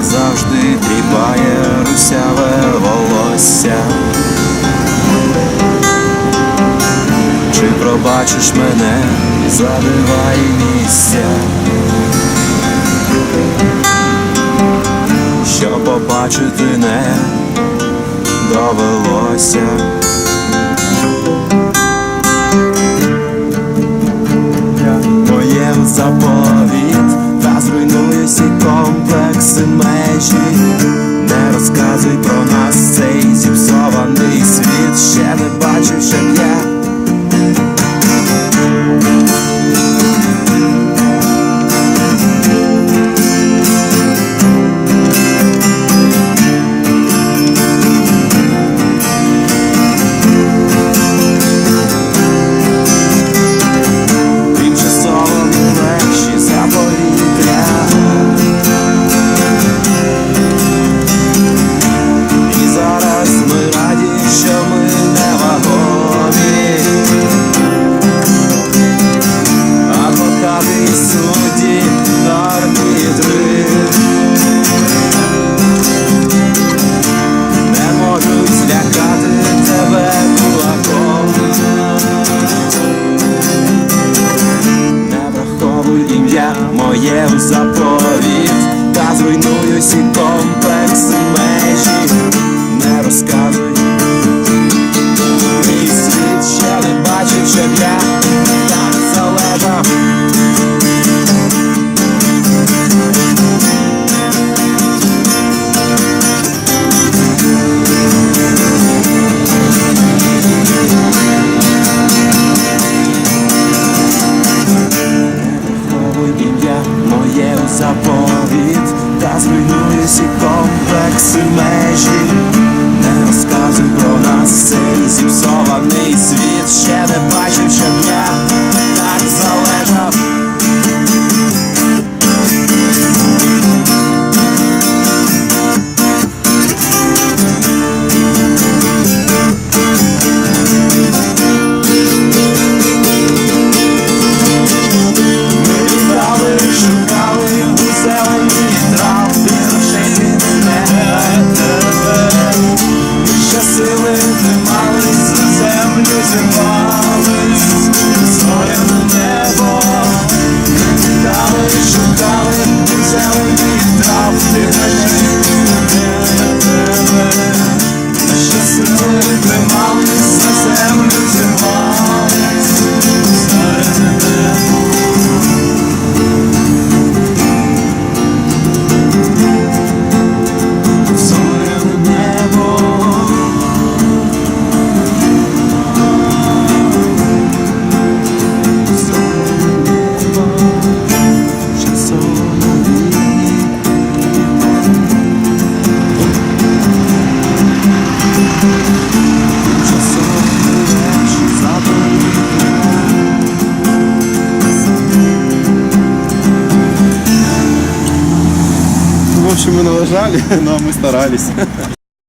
як завжди, дрібає русяве волосся. Чи пробачиш мене, задивай місця, що побачити не довелося. є заповідь, заповіт, та зруйную сіком. межі, не розказуй про нас, цей зіпсований світ ще не бачив. ще. общем, мы налажали, ну, но мы старались.